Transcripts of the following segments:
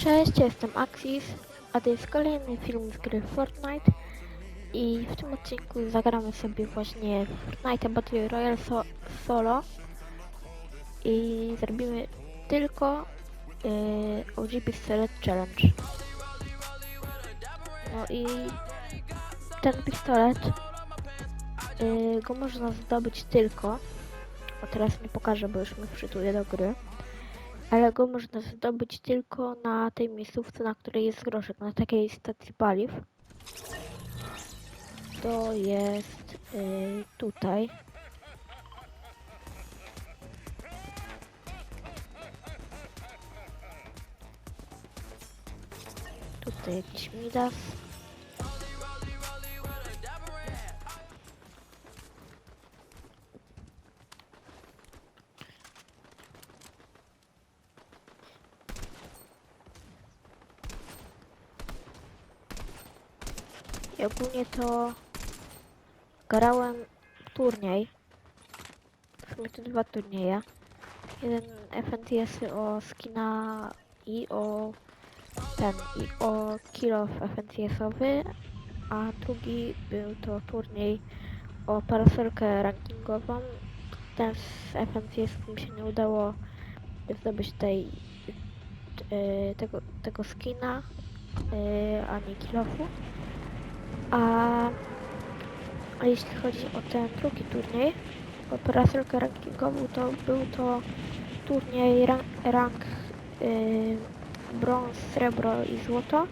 Cześć, jestem Axis, a to jest kolejny film z gry Fortnite. I w tym odcinku zagramy sobie właśnie Fortnite Battle Royale so solo. I zrobimy tylko yy, OG Pistolet Challenge. No i ten pistolet yy, go można zdobyć tylko, o teraz nie pokażę, bo już mi wczytuję do gry ale go można zdobyć tylko na tej miejscówce, na której jest groszek, na takiej stacji paliw. To jest y, tutaj. Tutaj jakiś Midas. I ogólnie to grałem turniej. W sumie to dwa turnieje. Jeden FNTS o skina i o ten i o kill of FNTS-owy, a drugi był to turniej o parasolkę rankingową. Ten z FNTS mi się nie udało zdobyć tej e, tego, tego skina e, ani killofu. A, a jeśli chodzi o ten drugi turniej, o parasolkę rankingową, to był to turniej rank, rank yy, brąz, srebro i złoto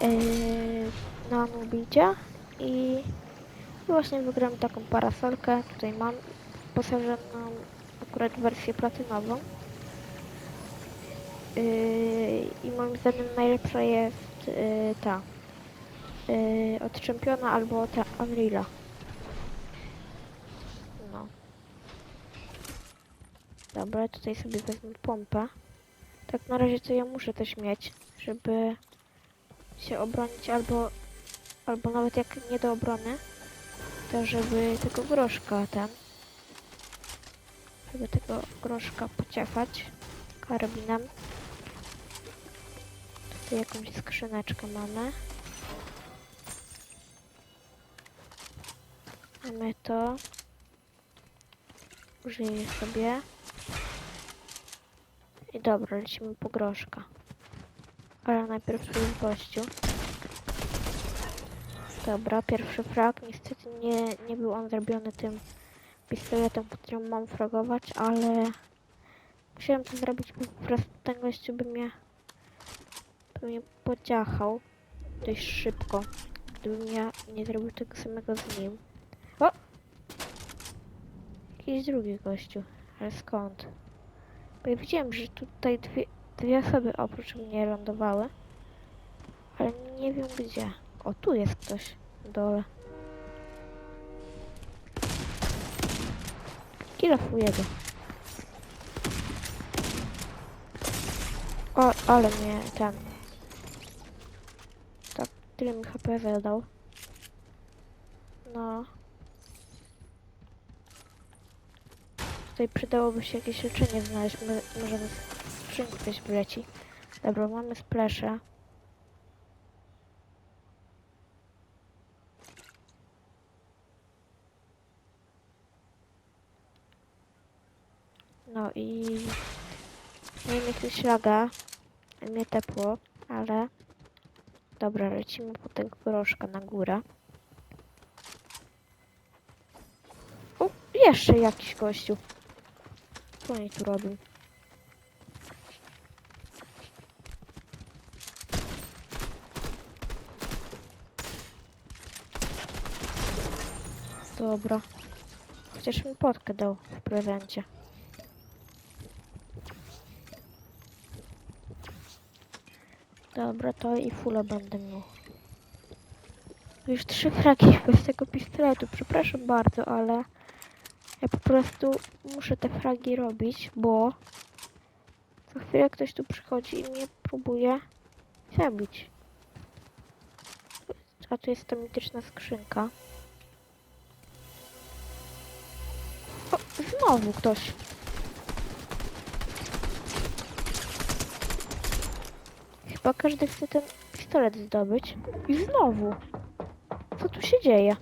yy, na Nubidzie i właśnie wygrałem taką parasolkę. Tutaj mam wyposażoną akurat wersję platynową. Yy, I moim zdaniem najlepsza jest yy, ta yy, od Czempiona albo od Unreala. No. Dobra, tutaj sobie wezmę pompę. Tak na razie to ja muszę też mieć, żeby się obronić albo, albo nawet jak nie do obrony, to żeby tego groszka ten, żeby tego groszka pociechać karabinem. Tutaj jakąś skrzyneczkę mamy. Mamy to. Użyję sobie. I dobra, lecimy po groszka. Ale najpierw jest gościu. Dobra, pierwszy frag. Niestety nie, nie był on zrobiony tym pistoletem, którym mam fragować, ale musiałem to zrobić, bo po prostu ten gościu by mnie, by mnie pociachał dość szybko, gdybym ja nie zrobił tego samego z nim. O! Jakiś drugi gościu. Ale skąd? Bo ja widziałem, że tutaj dwie, dwie osoby oprócz mnie lądowały. Ale nie wiem gdzie. O, tu jest ktoś na dole. Kilofuję go. O, ale mnie ten... Tak, tyle mi HP zadał. No. Tutaj przydałoby się jakieś leczenie znaleźć. Mo- Może do skrzynki coś wleci. Dobra, mamy splesze. No i... Miałem jakiegoś laga. Mnie tepło, ale... Dobra, lecimy po tego groszka na górę. O, jeszcze jakiś gościu. Co oni tu robią? Dobra. Chociaż mi potkę dał w prezencie. Dobra, to i fula będę miał. Już trzy fragi bez tego pistoletu. Przepraszam bardzo, ale ja po prostu muszę te fragi robić, bo za chwilę ktoś tu przychodzi i mnie próbuje zabić. A tu jest ta mityczna skrzynka. O, znowu ktoś. Chyba każdy chce ten pistolet zdobyć. I znowu. Co tu się dzieje?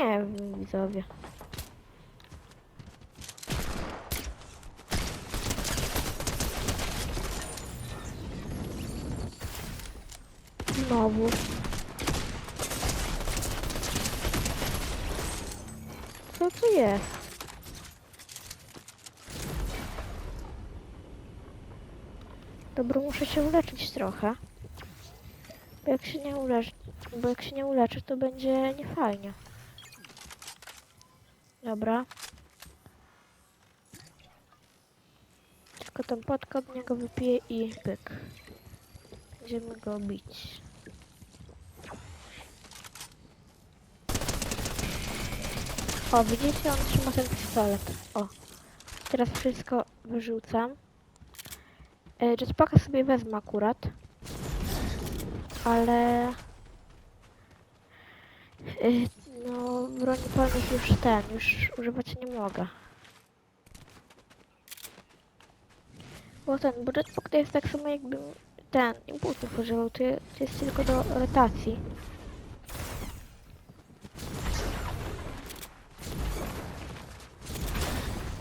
Nie widzowie. Znowu. Co tu jest? Dobra, muszę się uleczyć trochę. Bo jak się nie uleczy, bo jak się nie uleczy, to będzie niefajnie. Dobra. Tylko potkę od niego wypiję i pyk. Będziemy go bić. O, widzicie, on trzyma ten pistolet. O. Teraz wszystko wyrzucam. E, Jetpacka sobie wezmę akurat. Ale... No, broni palnych już ten, już używać nie mogę. Bo ten, jetpack to jest tak samo jakby ten, impulsów używał, to, to jest tylko do rotacji.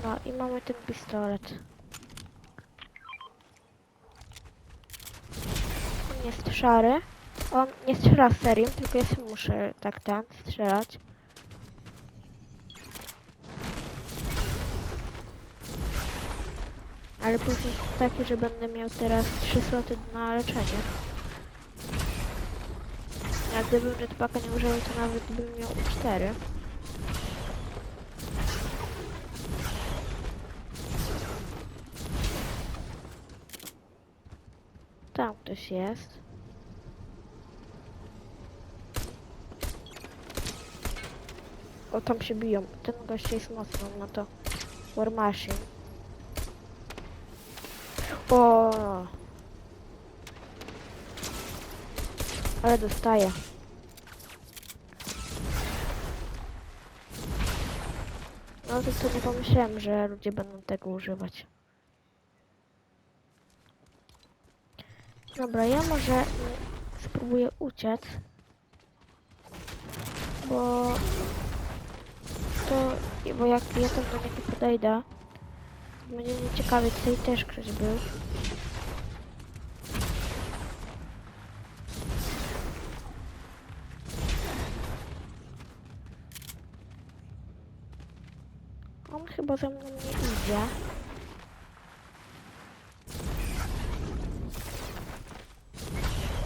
No i mamy ten pistolet. On jest szary. On nie strzela serią, tylko ja sam muszę tak ten strzelać. Ale plus jest taki, że będę miał teraz 3 sloty na leczenie. A gdybym jetpacka nie używał, to nawet bym miał 4. Tam ktoś jest. O, tam się biją. Ten gość jest mocno na to. War Machine. O! Ale dostaję. No to, nie pomyślałem, że ludzie będą tego używać. Dobra, ja może spróbuję uciec. Bo to, bo jak ja tam do niego podejdę, będzie mnie ciekawie, tutaj też ktoś był. On chyba ze mną nie idzie.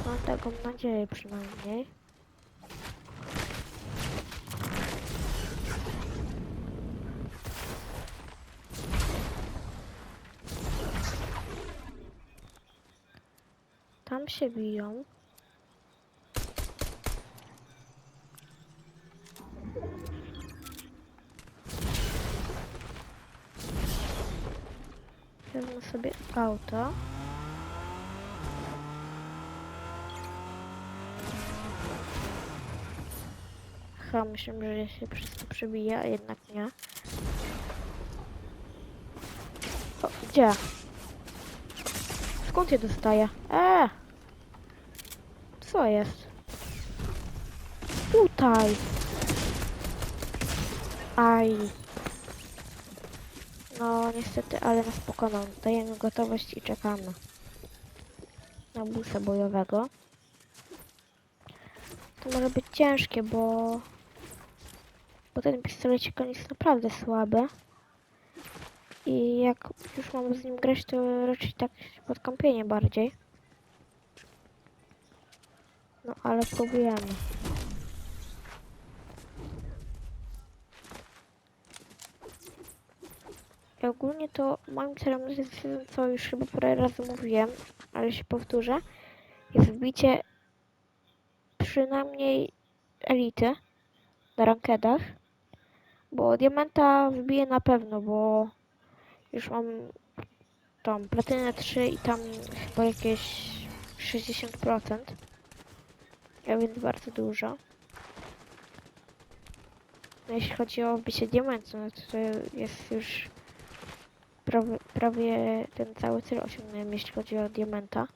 Mam taką nadzieję przynajmniej. Tam się biją. Wezmę sobie auto. Chyba myślę, że się przez to przebija, a jednak nie. O, gdzie? Skąd je dostaję? Eee! Co jest? Tutaj! Aj! No niestety, ale nas pokonał. Dajemy gotowość i czekamy. Na busa bojowego. To może być ciężkie, bo... Bo ten pistolecik jest naprawdę słaby. I jak już mam z nim grać, to raczej tak pod kąpienie bardziej. No ale próbujemy. I ogólnie to moim celem jest, co już chyba parę razy mówiłem, ale się powtórzę, jest wbicie przynajmniej elity na rankedach, bo diamenta wbiję na pewno, bo już mam tą platynę 3 i tam chyba jakieś 60%, a więc bardzo dużo. No jeśli chodzi o wbicie diamentu, no to, jest już prawie, prawie ten cały cel osiągnąłem, jeśli chodzi o diamenta.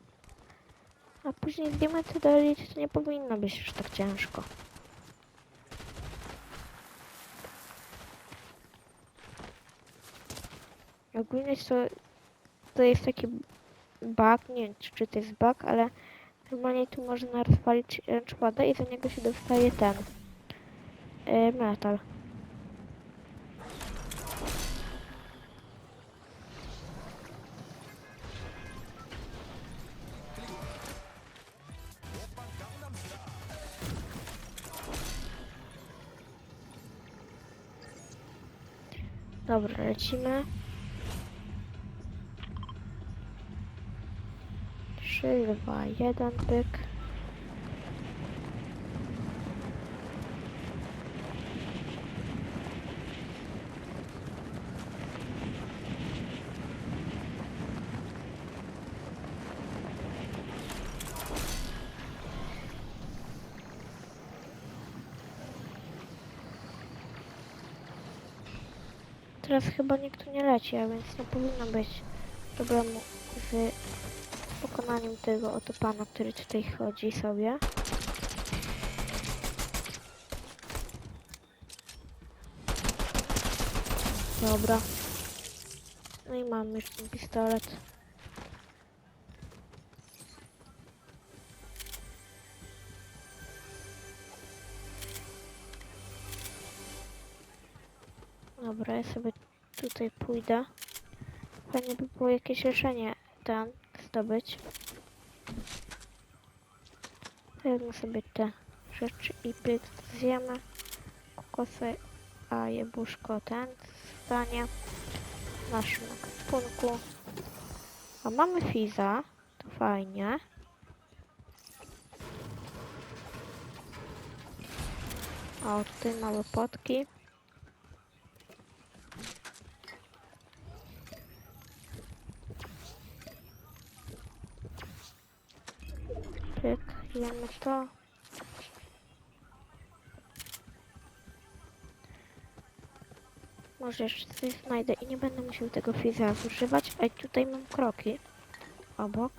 A później z diamentu to nie powinno być już tak ciężko. Ogólnie to, to jest taki bug, nie wiem czy to jest bug, ale normalnie tu można rozwalić ręczładę i za niego się dostaje ten y, metal. Dobra, lecimy. Trzy, dwa, jeden, pyk. Teraz chyba nikt tu nie leci, a więc nie powinno być problemu z pokonaniem tego oto pana, który tutaj chodzi sobie. Dobra. No i mamy już ten pistolet. Dobra, ja sobie tutaj pójdę. Fajnie by było jakieś leczenie ten zdobyć. Wezmę sobie te rzeczy i pyk zjemy. Kokosy, a jabłuszko ten stanie w naszym ekwipunku. A mamy Fiza, to fajnie. O, tutaj małe potki. Pyk, jemy to. Może jeszcze coś znajdę i nie będę musiał tego fiza zużywać. A tutaj mam kroki obok.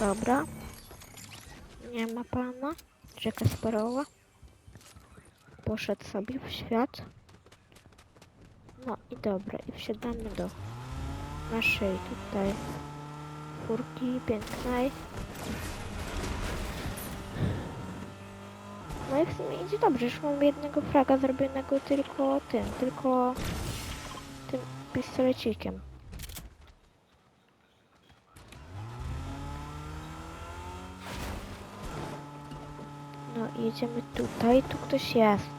Dobra. Nie ma pana. Rzeka Sparowa. Poszedł sobie w świat. No i dobra, i wsiadamy do naszej tutaj furki pięknej. No i w sumie idzie dobrze, już mam jednego fraga zrobionego tylko tym, tylko tym pistolecikiem. No jedziemy tutaj, tu ktoś jest.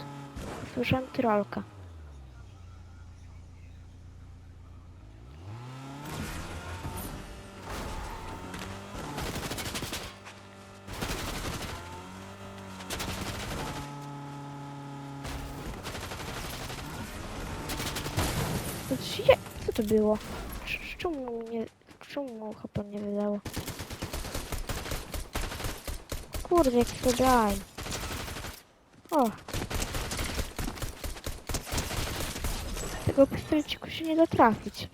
Słyszałem trolka. Było? Cz- Czemu nie... Czemu mu HP nie wydało? Kurde, jak to daj. O! Tego pistoleciku się nie da trafić.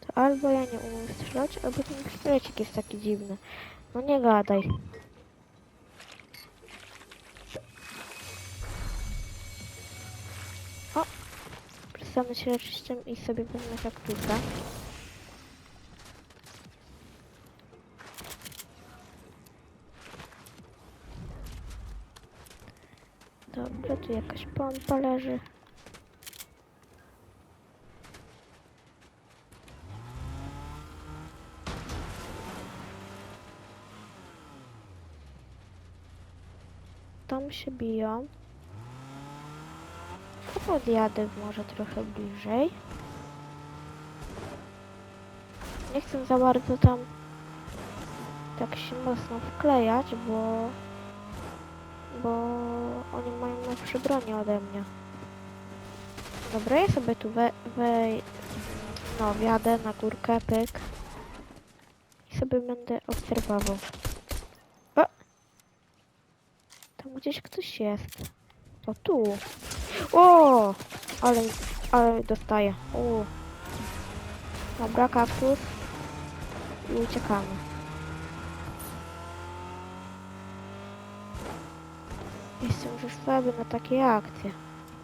To albo ja nie umiem strzelać, albo ten pistolecik jest taki dziwny. No nie gadaj. Przestanę się i sobie wezmę kaktusa. Dobra, tu jakaś pompa leży. Tam się biją. Podjadę może trochę bliżej. Nie chcę za bardzo tam tak się mocno wklejać, bo bo oni mają lepsze bronie ode mnie. Dobra, ja sobie tu we, we no wjadę na górkę, pyk. I sobie będę obserwował. O! Tam gdzieś ktoś jest. To tu. O! Ale, ale dostaję. O. Dobra, kaktus. I uciekamy. Jestem już słaby na takie akcje.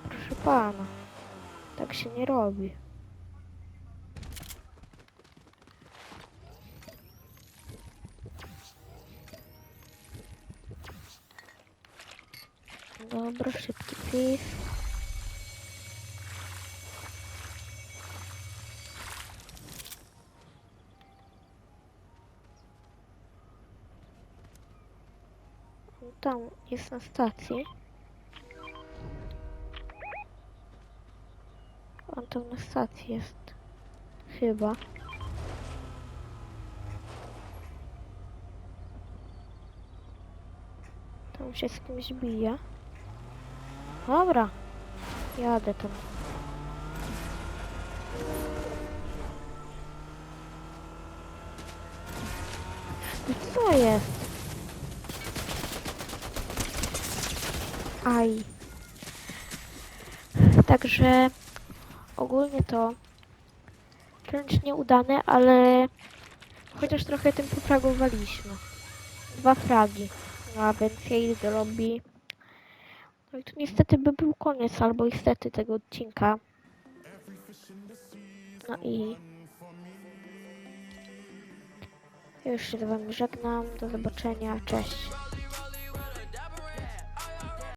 Proszę pana. Tak się nie robi. Dobra, szybki pis. Tam jest na stacji. On tam na stacji jest. Chyba. Tam się z kimś bije. Dobra. Jadę tam. Co jest? Aj. Także ogólnie to challenge nieudany, ale chociaż trochę tym pofragowaliśmy. Dwa fragi. A więc ja idę do lobby. No i tu niestety by był koniec, albo niestety tego odcinka. No i już się z wami żegnam. Do zobaczenia. Cześć.